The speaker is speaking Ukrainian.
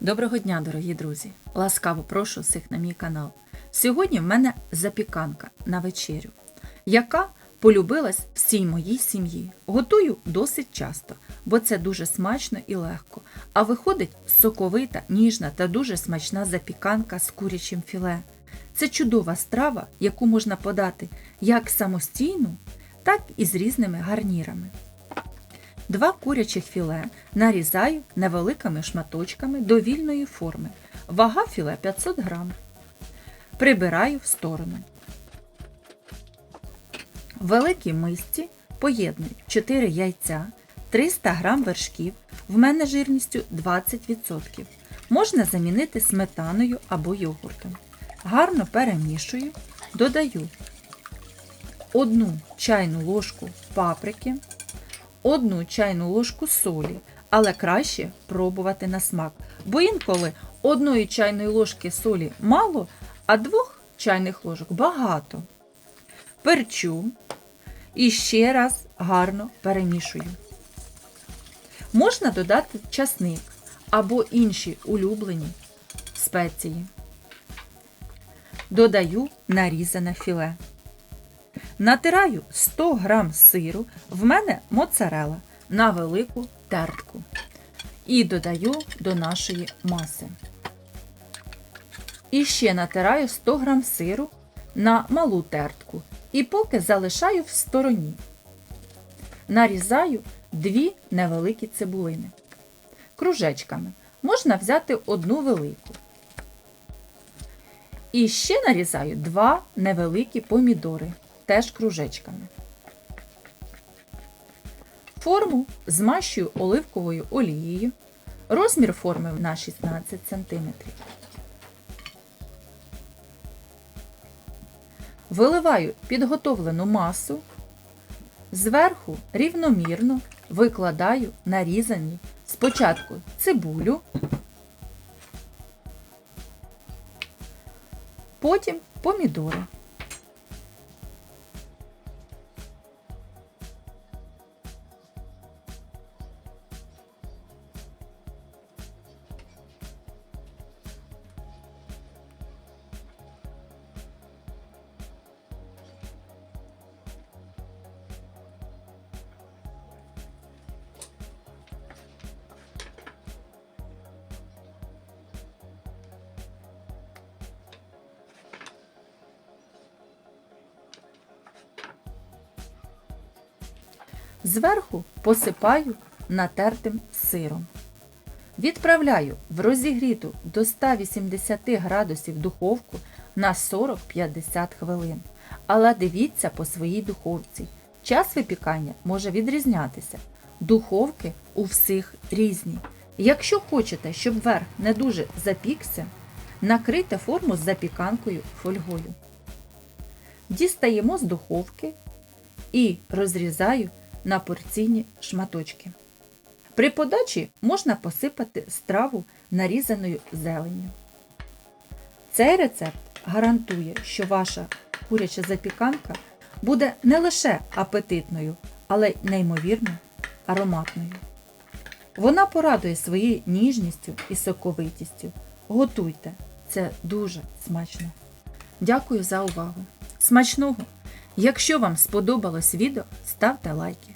Доброго дня, дорогі друзі! Ласкаво прошу всіх на мій канал. Сьогодні в мене запіканка на вечерю, яка полюбилась всій моїй сім'ї. Готую досить часто, бо це дуже смачно і легко. А виходить соковита, ніжна та дуже смачна запіканка з курячим філе. Це чудова страва, яку можна подати як самостійну, так і з різними гарнірами. Два курячих філе нарізаю невеликими шматочками до вільної форми. Вага філе 500 грам. Прибираю в сторону. В великій мисці поєдную 4 яйця, 300 грам вершків, в мене жирністю 20%. Можна замінити сметаною або йогуртом. Гарно перемішую, додаю 1 чайну ложку паприки, одну чайну ложку солі, але краще пробувати на смак. Бо інколи одної чайної ложки солі мало, а двох чайних ложок багато. Перчу і ще раз гарно перемішую. Можна додати часник або інші улюблені спеції. Додаю нарізане філе. Натираю 100 г сиру, в мене моцарела на велику тертку. І додаю до нашої маси. І ще натираю 100 г сиру на малу тертку. І поки залишаю в стороні. Нарізаю дві невеликі цибулини. Кружечками можна взяти одну велику. І ще нарізаю два невеликі помідори теж кружечками. Форму змащую оливковою олією. Розмір форми на 16 см. Виливаю підготовлену масу. Зверху рівномірно викладаю нарізані спочатку цибулю, потім помідори. Зверху посипаю натертим сиром. Відправляю в розігріту до 180 градусів духовку на 40-50 хвилин. Але дивіться по своїй духовці. Час випікання може відрізнятися. Духовки у всіх різні. Якщо хочете, щоб верх не дуже запікся, накрийте форму з запіканкою фольгою. Дістаємо з духовки і розрізаю на порційні шматочки. При подачі можна посипати страву нарізаною зеленню. Цей рецепт гарантує, що ваша куряча запіканка буде не лише апетитною, але й неймовірно ароматною. Вона порадує своєю ніжністю і соковитістю. Готуйте, це дуже смачно. Дякую за увагу. Смачного! Якщо вам сподобалось відео, ставте лайки.